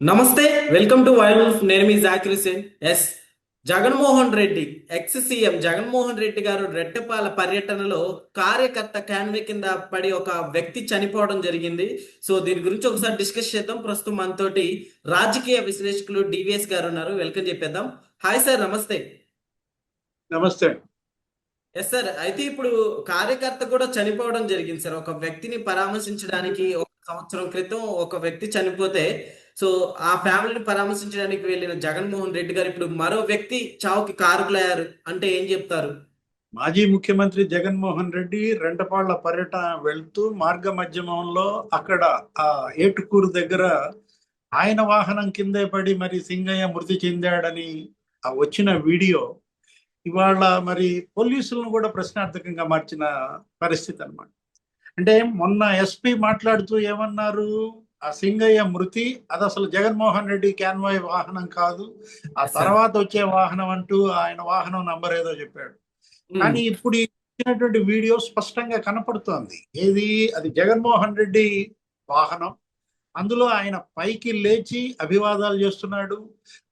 నమస్తే welcome to wild నేను మీ Zakir Hussain S Jaganmohan Reddy ex CM Jaganmohan Reddy గారు రెట్టపాల పర్యటనలో కార్యకర్త క్యాన్వే కింద పడి ఒక వ్యక్తి చనిపోవడం జరిగింది. సో దీని గురించి ఒకసారి డిస్కస్ చేద్దాం. ప్రస్తుతం మనతోటి రాజకీయ విశ్లేషకులు డివిఎస్ గారు ఉన్నారు. వెల్కమ్ చెప్పేద్దాం. హాయ్ సార్ నమస్తే. నమస్తే. ఎస్ సార్ అయితే ఇప్పుడు కార్యకర్త కూడా చనిపోవడం జరిగింది సార్. ఒక వ్యక్తిని పరామర్శించడానికి ఒక సంవత్సరం క్రితం ఒక వ్యక్తి చనిపోతే సో ఆ ఫ్యామిలీని పరామర్శించడానికి వెళ్ళిన జగన్మోహన్ రెడ్డి గారు ఇప్పుడు మరో వ్యక్తి చావుకి కారుకులయ్యారు అంటే ఏం చెప్తారు? మాజీ ముఖ్యమంత్రి జగన్మోహన్ రెడ్డి రెండపాళ్ళ పర్యటన వెళ్తూ మార్గ మధ్యమంలో అక్కడ ఆ ఏటుకూరు దగ్గర ఆయన వాహనం కిందే పడి మరి సింగయ్య మృతి చెందాడని ఆ వచ్చిన వీడియో ఇవాళ మరి పోలీసులను కూడా ప్రశ్నార్థకంగా మార్చిన పరిస్థితి అన్నమాట. అంటే మొన్న ఎస్పీ మాట్లాడుతూ ఏమన్నారు? ఆ సింగయ్య మృతి అది అసలు జగన్మోహన్ రెడ్డి క్యాన్వాయ్ వాహనం కాదు. ఆ. తర్వాత వచ్చే వాహనం అంటూ ఆయన వాహనం నంబర్ ఏదో చెప్పాడు. కానీ ఇప్పుడు ఇచ్చినటువంటి వీడియో స్పష్టంగా కనపడుతోంది. ఏది? అది జగన్మోహన్ రెడ్డి వాహనం. అందులో ఆయన పైకి లేచి అభివాదాలు చేస్తున్నాడు.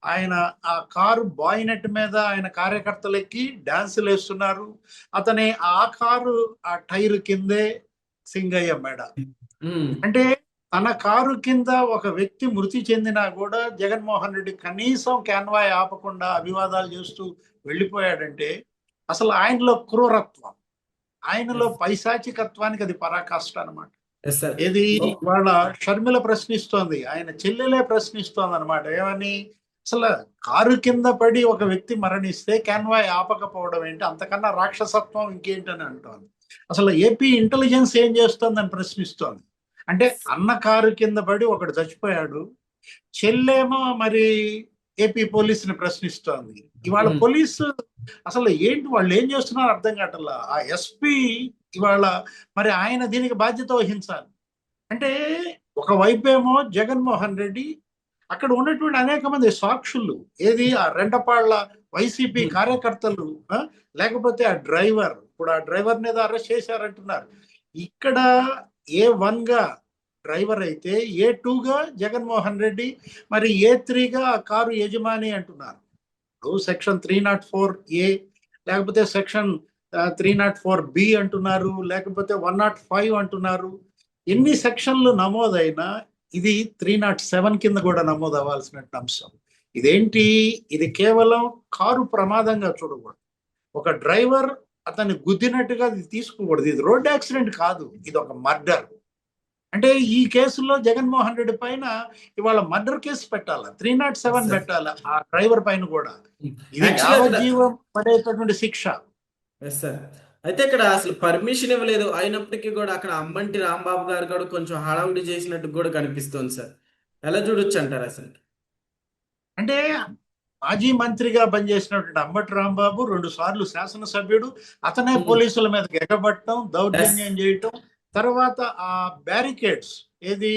ఆయన ఆ కారు బాయినెట్ మీద ఆయన కార్యకర్తలు ఎక్కి డాన్సులు వేస్తున్నారు అతని ఆ కారు ఆ టైర్ కిందే సింగయ్య మేడ. ఉమ్, అంటే తన కారు కింద ఒక వ్యక్తి మృతి చెందినా కూడా జగన్మోహన్ రెడ్డి కనీసం క్యాన్వాయ్ ఆపకుండా అభివాదాలు చేస్తూ వెళ్ళిపోయాడంటే అసలు ఆయనలో క్రూరత్వం ఆయనలో పైశాచికత్వానికి అది పరాకాష్ట అనమాట sir. ఏది వాళ్ళ షర్మిల ప్రశ్నిస్తోంది ఆయన చెల్లెలే ప్రశ్నిస్తోంది అనమాట ఏమని? అసలు కారు కింద పడి ఒక వ్యక్తి మరణిస్తే క్యాన్వాయ్ ఆపకపోవడం ఏంటి? అంతకన్నా రాక్షసత్వం ఇంకేంటని అంటోంది. అసలు ఏపీ ఇంటెలిజెన్స్ ఏం చేస్తోందని ప్రశ్నిస్తోంది. అంటే అన్న కారు కింద పడి ఒకడు చచ్చిపోయాడు. చెల్లేమో మరి ఏపీ పోలీసుని ప్రశ్నిస్తోంది. ఇవాళ. పోలీసు అసలు ఏంటి వాళ్ళు ఏం చేస్తున్నారో అర్థం కావట్లా? ఆ ఎస్పీ ఇవాళ మరి ఆయన దీనికి బాధ్యత వహించాలి. అంటే ఒకవైపేమో జగన్మోహన్ రెడ్డి అక్కడ ఉన్నటువంటి అనేక మంది సాక్షులు ఏది ఆ రెండపాళ్ళ వైసీపీ. కార్యకర్తలు లేకపోతే ఆ డ్రైవర్ ఇప్పుడు ఆ డ్రైవర్ మీద అరెస్ట్ చేశారంటున్నారు. ఇక్కడ ఏ వన్గా డ్రైవర్ అయితే ఏ టూగా జగన్మోహన్ రెడ్డి మరి ఏ త్రీగా ఆ కారు యజమాని అంటున్నారు. ఇప్పుడు section three not four A లేకపోతే section three not four B అంటున్నారు లేకపోతే వన్ నాట్ ఫైవ్ అంటున్నారు. ఎన్ని సెక్షన్లు నమోదైనా ఇది త్రీ నాట్ సెవెన్ కింద కూడా నమోదు అవ్వాల్సిన అంశం. ఇదేంటి? ఇది కేవలం కారు ప్రమాదంగా చూడకూడదు. ఒక డ్రైవర్ అతన్ని గుద్దినట్టుగా ఇది తీసుకోకూడదు. ఇది రోడ్ యాక్సిడెంట్ కాదు. ఇది ఒక మర్డర్. అంటే ఈ కేసులో జగన్మోహన్ రెడ్డి పైన ఇవాళ మర్డర్ కేసు పెట్టాలా? Three not seven. పెట్టాలా? ఆ డ్రైవర్ పైన కూడా. ఇది యావజ్జీవం పడేటటువంటి శిక్ష. అయితే ఇక్కడ అసలు పర్మిషన్ ఇవ్వలేదు. అయినప్పటికీ కూడా అక్కడ అంబంటి రాంబాబు గారు కూడా కొంచెం హడావుడి చేసినట్టు కూడా కనిపిస్తుంది సార్. ఎలా చూడొచ్చు అంటారు అసలు? అంటే మాజీ మంత్రిగా పనిచేసినటువంటి అంబటి రాంబాబు రెండు సార్లు శాసనసభ్యుడు. అతనే Hmm. పోలీసుల మీద ఎగబట్టడం దౌర్జన్యం చేయటం. తర్వాత ఆ బ్యారికేడ్స్ ఏది?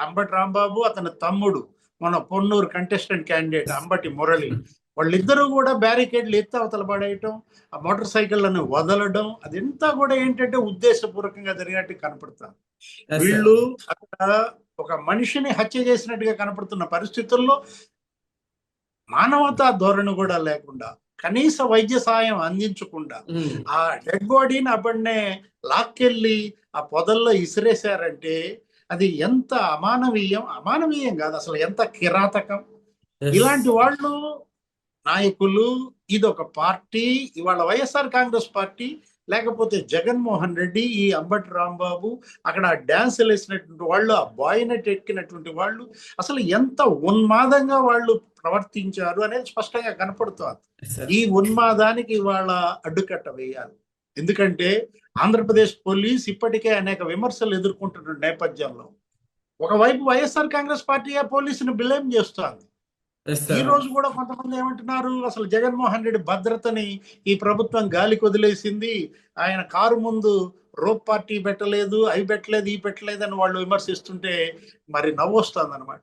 అంబటి రాంబాబు అతని తమ్ముడు మన పొన్నూరు కంటెస్టెంట్ క్యాండిడేట్ అంబటి మురళి. వాళ్ళిద్దరూ కూడా బ్యారికేడ్లు ఎత్తి అవతల పడేయటం ఆ మోటార్ సైకిళ్ళను వదలడం అదంతా కూడా ఏంటంటే ఉద్దేశపూర్వకంగా జరిగినట్టు కనపడుతుంది sir. వీళ్ళు అక్కడ ఒక మనిషిని హత్య చేసినట్టుగా కనపడుతున్న పరిస్థితుల్లో మానవతా ధోరణి కూడా లేకుండా కనీస వైద్య సాయం అందించకుండా ఆ డెడ్ బాడీని అప్పటినే లాక్కెళ్ళి ఆ పొదల్లో ఇసిరేశారంటే అది ఎంత అమానవీయం? అమానవీయం కాదు అసలు ఎంత కిరాతకం. ఇలాంటి వాళ్ళు నాయకులు ఇది ఒక పార్టీ ఇవాళ వైఎస్ఆర్ కాంగ్రెస్ పార్టీ లేకపోతే జగన్మోహన్ రెడ్డి ఈ అంబటి రాంబాబు అక్కడ డాన్స్ వేసినటువంటి వాళ్ళు ఆ బాయ్నెట్ ఎక్కినటువంటి వాళ్ళు అసలు ఎంత ఉన్మాదంగా వాళ్ళు ప్రవర్తించారు అనేది స్పష్టంగా కనపడుతోంది. ఈ ఉన్మాదానికి ఇవాళ అడ్డుకట్ట వేయాలి ఎందుకంటే ఆంధ్రప్రదేశ్ పోలీస్ ఇప్పటికే అనేక విమర్శలు ఎదుర్కొంటున్న నేపథ్యంలో ఒకవైపు వైఎస్ఆర్ కాంగ్రెస్ పార్టీ ఆ పోలీసుని బిలేమ్ చేస్తోంది ఈ. రోజు కూడా కొంతమంది ఏమంటున్నారు అసలు జగన్మోహన్ రెడ్డి భద్రతని ఈ ప్రభుత్వం గాలికి వదిలేసింది ఆయన కారు ముందు రోప్ పార్టీ పెట్టలేదు అవి పెట్టలేదు ఈ పెట్టలేదు అని వాళ్ళు విమర్శిస్తుంటే మరి నవ్వు వస్తుంది అనమాట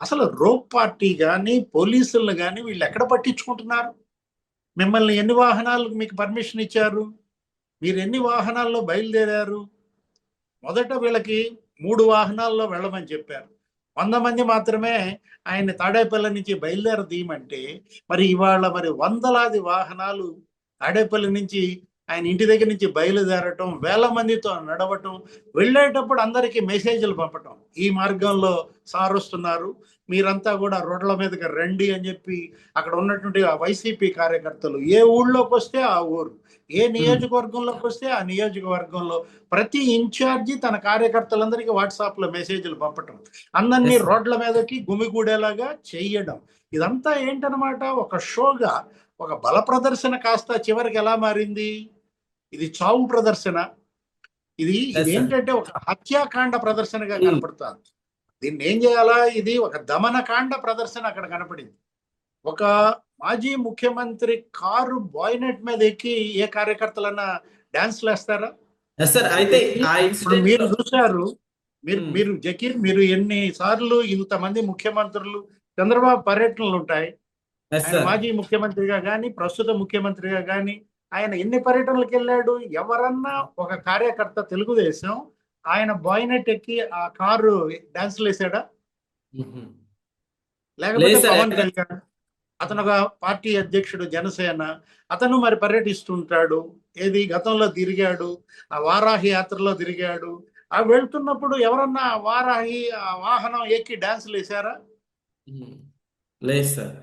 అసలు రోప్ పార్టీ కానీ పోలీసులను కానీ వీళ్ళు ఎక్కడ పట్టించుకుంటున్నారు? మిమ్మల్ని ఎన్ని వాహనాలకు మీకు పర్మిషన్ ఇచ్చారు? మీరు ఎన్ని వాహనాల్లో బయలుదేరారు? మొదట వీళ్ళకి మూడు వాహనాల్లో వెళ్ళమని చెప్పారు. వంద మంది మాత్రమే ఆయన తాడేపల్లి నుంచి బయలుదేరదీయమంటే మరి ఇవాళ మరి వందలాది వాహనాలు తాడేపల్లి నుంచి ఆయన ఇంటి దగ్గర నుంచి బయలుదేరటం వేల మందితో నడవటం వెళ్ళేటప్పుడు అందరికీ మెసేజ్లు పంపటం. ఈ మార్గంలో సార్ వస్తున్నారు. మీరంతా కూడా రోడ్ల మీదకి రండి అని చెప్పి అక్కడ ఉన్నటువంటి ఆ వైసీపీ కార్యకర్తలు ఏ ఊళ్ళోకి వస్తే ఆ ఊరు ఏ నియోజకవర్గంలోకి వస్తే ఆ నియోజకవర్గంలో ప్రతి ఇన్ఛార్జి తన కార్యకర్తలందరికీ వాట్సాప్లో మెసేజ్లు పంపటం. అందరినీ. రోడ్ల మీదకి గుమిగూడేలాగా చెయ్యడం ఇదంతా ఏంటనమాట? ఒక షోగా ఒక బల ప్రదర్శన కాస్త చివరికి ఎలా మారింది? ఇది చావు ప్రదర్శన. ఇది ఏంటంటే ఒక హత్యాకాండ ప్రదర్శనగా Hmm. కనపడుతుంది. దీన్ని ఏం చేయాలా? ఇది ఒక దమనకాండ ప్రదర్శన అక్కడ కనపడింది. ఒక మాజీ ముఖ్యమంత్రి కారు బాయ్నెట్ మీద ఎక్కి ఏ కార్యకర్తలన్నా డాన్స్ వేస్తారా సార్ అయితే మీరు చూశారు మీరు Hmm. మీరు జకీర్ మీరు ఎన్ని సార్లు ఇంతమంది ముఖ్యమంత్రులు చంద్రబాబు పర్యటనలు ఉంటాయి. మాజీ ముఖ్యమంత్రిగా గాని ప్రస్తుత ముఖ్యమంత్రిగా గాని ఆయన ఎన్ని పర్యటనలకు వెళ్ళాడు? ఎవరన్నా ఒక కార్యకర్త తెలుగుదేశం ఆయన బాయ్నెట్ ఎక్కి ఆ కారు డాన్స్లు వేసాడా? లేకపోతే పవన్ కళ్యాణ్ అతను ఒక పార్టీ అధ్యక్షుడు జనసేన అతను మరి పర్యటిస్తుంటాడు. ఏది? గతంలో తిరిగాడు ఆ వారాహి యాత్రలో తిరిగాడు. ఆ వెళ్తున్నప్పుడు ఎవరన్నా వారాహి ఆ వాహనం ఎక్కి డాన్సులు వేసారా లేదు సార్.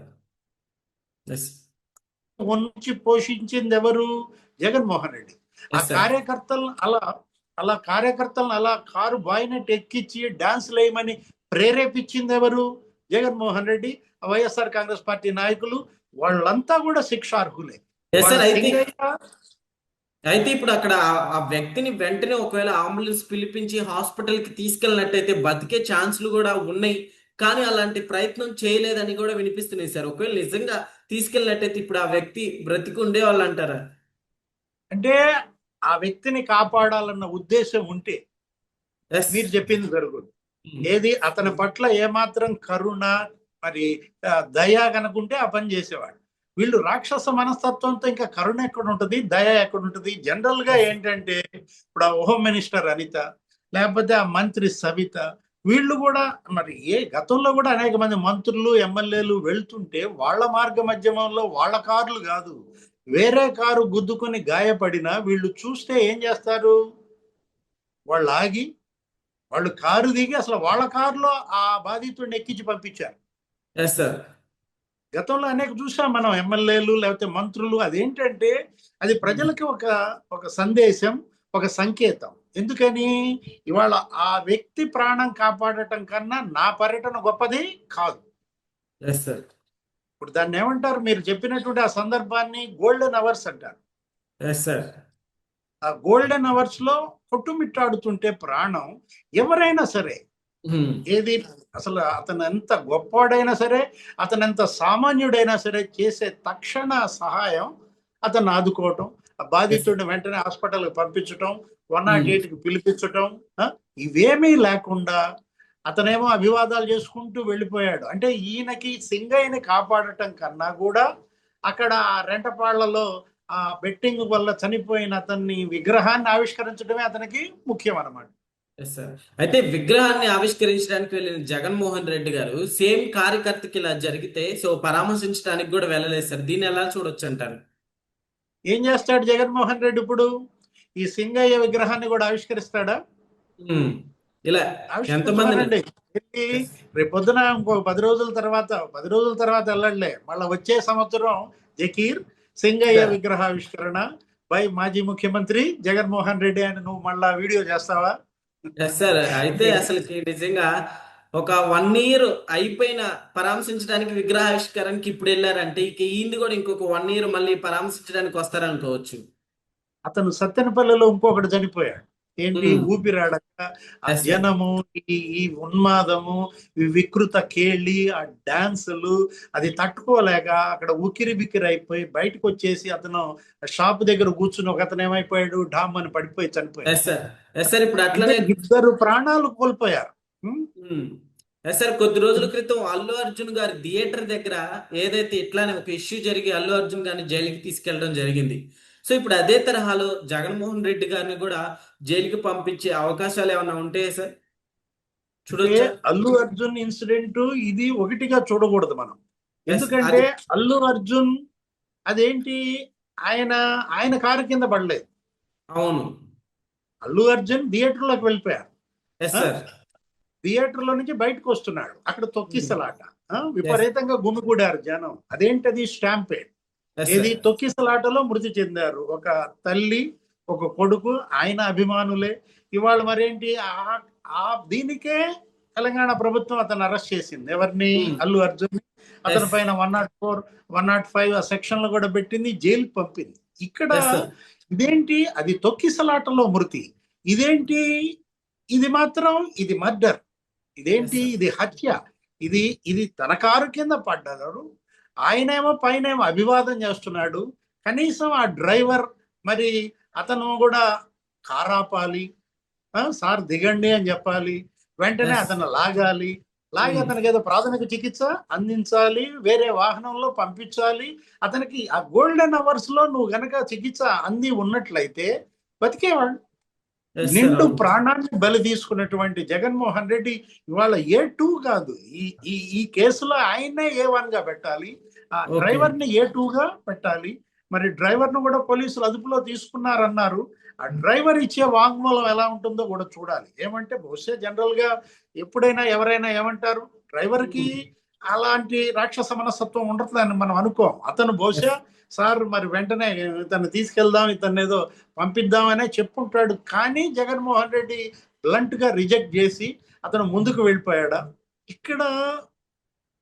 ఉంచి పోషించింది ఎవరు జగన్మోహన్ రెడ్డి. ఆ కార్యకర్తలను అలా అలా కార్యకర్తలను అలా కారు బాయినెట్ ఎక్కించి డాన్స్ వేయమని ప్రేరేపించింది ఎవరు జగన్మోహన్ రెడ్డి వైఎస్ఆర్ కాంగ్రెస్ పార్టీ నాయకులు. వాళ్ళంతా కూడా శిక్షార్హులే. అయితే ఇప్పుడు అక్కడ ఆ- ఆ వ్యక్తిని వెంటనే ఒకవేళ అంబులెన్స్ పిలిపించి హాస్పిటల్కి తీసుకెళ్ళినట్టయితే బతికే ఛాన్సులు కూడా ఉన్నాయి. కానీ అలాంటి ప్రయత్నం చేయలేదని కూడా వినిపిస్తున్నాయి సార్. ఒకవేళ నిజంగా తీసుకెళ్ళినట్టయితే ఇప్పుడు ఆ వ్యక్తి బ్రతికి ఉండేవాళ్ళు అంటారా? అంటే ఆ వ్యక్తిని కాపాడాలన్న ఉద్దేశం ఉంటే మీరు చెప్పింది జరుగుతుంది ఏది? అతని పట్ల ఏమాత్రం కరుణ మరి దయ కనుకుంటే ఆ పని చేసేవాడు. వీళ్ళు రాక్షస మనస్తత్వంతో ఇంకా కరుణ ఎక్కడ ఉంటుంది? దయ ఎక్కడ ఉంటుంది? జనరల్గా ఏంటంటే ఇప్పుడు ఆ హోమ్ మినిస్టర్ అనిత లేకపోతే ఆ మంత్రి సవిత వీళ్ళు కూడా మరి ఏ గతంలో కూడా అనేక మంది మంత్రులు ఎమ్మెల్యేలు వెళ్తుంటే వాళ్ళ మార్గ మధ్యమంలో వాళ్ళ కార్లు కాదు వేరే కారు గుద్దుకొని గాయపడినా వీళ్ళు చూస్తే ఏం చేస్తారు? వాళ్ళు ఆగి వాళ్ళు కారు దిగి అసలు వాళ్ళ కారులో ఆ బాధితుడిని ఎక్కించి పంపించారు. ఎస్ సార్ గతంలో అనేక చూసాం మనం ఎమ్మెల్యేలు లేకపోతే మంత్రులు అదేంటంటే అది ప్రజలకి ఒక ఒక సందేశం ఒక సంకేతం. ఎందుకని? ఇవాళ ఆ వ్యక్తి ప్రాణం కాపాడటం కన్నా నా పర్యటన గొప్పది కాదు. ఇప్పుడు దాన్ని ఏమంటారు? మీరు చెప్పినటువంటి ఆ సందర్భాన్ని గోల్డెన్ అవర్స్ అంటారు. ఆ గోల్డెన్ అవర్స్లో కొట్టుమిట్టాడుతుంటే ప్రాణం ఎవరైనా సరే ఏది అసలు అతను ఎంత గొప్పవాడైనా సరే అతను ఎంత సామాన్యుడైనా సరే చేసే తక్షణ సహాయం అతను ఆదుకోవటం బాధితుడిని వెంటనే హాస్పిటల్కి పంపించటం వన్ నాట్ Hmm. కి పిలిపించటం ఇవేమీ లేకుండా అతనేమో అభివాదాలు చేసుకుంటూ వెళ్ళిపోయాడు. అంటే ఈయనకి సింగయ్యని కాపాడటం కన్నా కూడా అక్కడ ఆ రెంటపాళ్ళలో ఆ బెట్టింగ్ వల్ల చనిపోయిన అతన్ని విగ్రహాన్ని ఆవిష్కరించడమే అతనికి ముఖ్యం సార్ అయితే విగ్రహాన్ని ఆవిష్కరించడానికి వెళ్ళిన జగన్మోహన్ రెడ్డి గారు సేమ్ కార్యకర్తకి ఇలా జరిగితే సో పరామర్శించడానికి కూడా వెళ్ళలేదు సార్ దీన్ని ఎలా చూడొచ్చు అంటారు? ఏం చేస్తాడు జగన్మోహన్ రెడ్డి ఇప్పుడు? ఈ సింగయ్య విగ్రహాన్ని కూడా ఆవిష్కరిస్తాడా. ఇలా రేపు పొద్దున ఇంకో పది రోజుల తర్వాత పది రోజుల తర్వాత వెళ్ళండి మళ్ళీ వచ్చే సంవత్సరం జకీర్ సింగయ్య Yeah. విగ్రహావిష్కరణ బై మాజీ ముఖ్యమంత్రి జగన్మోహన్ రెడ్డి అని నువ్వు మళ్ళా వీడియో చేస్తావా? సార్ అయితే అసలుకి నిజంగా ఒక వన్ ఇయర్ అయిపోయిన పరామర్శించడానికి విగ్రహావిష్కరణకి ఇప్పుడు వెళ్ళారంటే ఇక ఈయన్ని కూడా ఇంకొక వన్ ఇయర్ మళ్ళీ పరామర్శించడానికి వస్తారనుకోవచ్చు. అతను సత్తెనపల్లిలో ఇంకొకటి చనిపోయాడు. ఏంటి. ఊపిరాడక ఆ. జనము ఈ ఉన్మాదము ఈ వికృత కేళి ఆ డాన్సులు అది తట్టుకోలేక అక్కడ ఉకిరి బిక్కిరి అయిపోయి బయటకు వచ్చేసి అతను షాప్ దగ్గర కూర్చుని ఒక అతను ఏమైపోయాడు? డామ్ అని పడిపోయి చనిపోయాడు. ఇద్దరు ప్రాణాలు కోల్పోయారు. సార్ కొద్ది రోజుల క్రితం అల్లు అర్జున్ గారి థియేటర్ దగ్గర ఏదైతే ఇట్లానే ఒక ఇష్యూ జరిగి అల్లు అర్జున్ గారిని జైలుకి తీసుకెళ్ళడం జరిగింది. సో ఇప్పుడు అదే తరహాలో జగన్మోహన్ రెడ్డి గారిని కూడా జైలుకి పంపించే అవకాశాలు ఏమైనా ఉంటాయా సార్? చూడొచ్చా? అల్లు అర్జున్ ఇన్సిడెంట్ ఇది ఒకటిగా చూడకూడదు మనం. ఎందుకంటే అల్లు అర్జున్ అదేంటి ఆయన ఆయన కారు కింద పడలేదు. అవును. అల్లు అర్జున్ థియేటర్లోకి వెళ్ళిపోయారు ఎస్ సార్ థియేటర్లో నుంచి బయటకు వస్తున్నాడు. అక్కడ తొక్కిసలాట. విపరీతంగా గుమిగూడారు జనం. అదేంటది? స్టాంపేడ్ ఏది? తొక్కిసలాటలో మృతి చెందారు. ఒక తల్లి ఒక కొడుకు ఆయన అభిమానులే. ఇవాళ మరేంటి? ఆ- దీనికే తెలంగాణ ప్రభుత్వం అతను అరెస్ట్ చేసింది. ఎవరిని? Hmm. అల్లు అర్జున్ అతని. పైన one naught four one naught five ఆ సెక్షన్లో కూడా పెట్టింది జైలుకి పంపింది. ఇక్కడ ఇదేంటి? అది తొక్కిసలాటలో మృతి. ఇదేంటి? ఇది మాత్రం ఇది మర్డర్. ఇదేంటి. ఇది హత్య. ఇది ఇది తన కారు కింద పడ్డాడు ఆయనేమో పైన అభివాదం చేస్తున్నాడు. కనీసం ఆ డ్రైవర్ మరి అతను కూడా కారాపాలి. సార్ దిగండి అని చెప్పాలి. వెంటనే. అతను లాగాలి. లాగి Hmm. అతనికి ఏదో ప్రాథమిక చికిత్స అందించాలి. వేరే వాహనంలో పంపించాలి. అతనికి ఆ గోల్డెన్ అవర్స్లో నువ్వు గనక చికిత్స అంది ఉన్నట్లయితే బతికేవాడు. నిండు ప్రాణాన్ని బలి తీసుకున్నటువంటి జగన్మోహన్ రెడ్డి ఇవాళ ఏ టూ కాదు. ఈ ఈ కేసులో ఆయన్నే ఏ వన్గా పెట్టాలి? ఆ. డ్రైవర్ని ఏ టూ గా పెట్టాలి? మరి డ్రైవర్ను కూడా పోలీసులు అదుపులో తీసుకున్నారన్నారు. ఆ డ్రైవర్ ఇచ్చే వాంగ్మూలం ఎలా ఉంటుందో కూడా చూడాలి. ఏమంటే బహుశా జనరల్గా ఎప్పుడైనా ఎవరైనా ఏమంటారు? డ్రైవర్కి అలాంటి రాక్షస మనస్తత్వం ఉండట్లని మనం అనుకోం. అతను బహుశా సార్ మరి వెంటనే ఇతన్ని తీసుకెళ్దాం ఇతన్ని ఏదో పంపిద్దామనే చెప్పుంటాడు. కానీ జగన్మోహన్ రెడ్డి బ్లంట్గా రిజెక్ట్ చేసి అతను ముందుకు వెళ్ళిపోయాడా? ఇక్కడ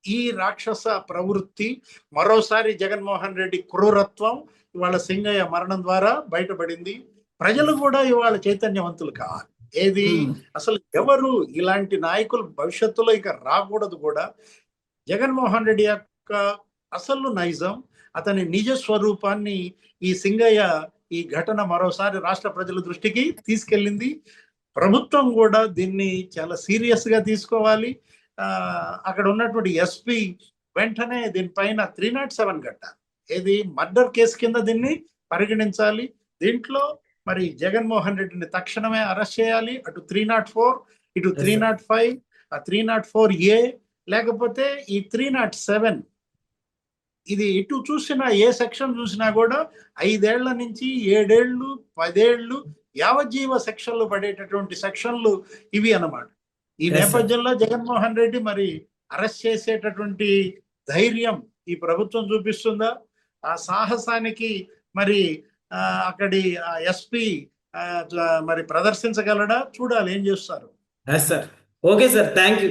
ఈ రాక్షస ప్రవృత్తి మరోసారి జగన్మోహన్ రెడ్డి క్రూరత్వం ఇవాళ సింగయ్య మరణం ద్వారా బయటపడింది. ప్రజలు కూడా ఇవాళ చైతన్యవంతులు కావాలి. ఏది? అసలు ఎవరు ఇలాంటి నాయకులు భవిష్యత్తులో ఇక రాకూడదు కూడా. జగన్మోహన్ రెడ్డి యొక్క అసలు నైజం అతని నిజ స్వరూపాన్ని ఈ సింగయ్య ఈ ఘటన మరోసారి రాష్ట్ర ప్రజల దృష్టికి తీసుకెళ్ళింది. ప్రభుత్వం కూడా దీన్ని చాలా సీరియస్గా తీసుకోవాలి. అక్కడ ఉన్నటువంటి ఎస్పీ వెంటనే దీనిపైన త్రీ నాట్ సెవెన్ కట్టాలి. ఏది? మర్డర్ కేసు కింద దీన్ని పరిగణించాలి. దీంట్లో మరి జగన్మోహన్ రెడ్డిని తక్షణమే అరెస్ట్ చేయాలి. అటు త్రీ నాట్ ఫోర్ ఇటు త్రీ నాట్ ఫైవ్ ఆ త్రీ నాట్ ఫోర్ ఏ లేకపోతే ఈ త్రీ నాట్ సెవెన్ ఇది ఇటు చూసినా ఏ సెక్షన్ చూసినా కూడా ఐదేళ్ళ నుంచి ఏడేళ్ళు పదేళ్ళు యావజ్జీవ సెక్షన్లు పడేటటువంటి సెక్షన్లు ఇవి అన్నమాట. ఈ. నేపథ్యంలో జగన్మోహన్ రెడ్డి మరి అరెస్ట్ చేసేటటువంటి ధైర్యం ఈ ప్రభుత్వం చూపిస్తుందా? ఆ సాహసానికి మరి అక్కడి ఎస్పీ మరి ప్రదర్శించగలడా? చూడాలి ఏం చేస్తారు? Sir okay sir thank you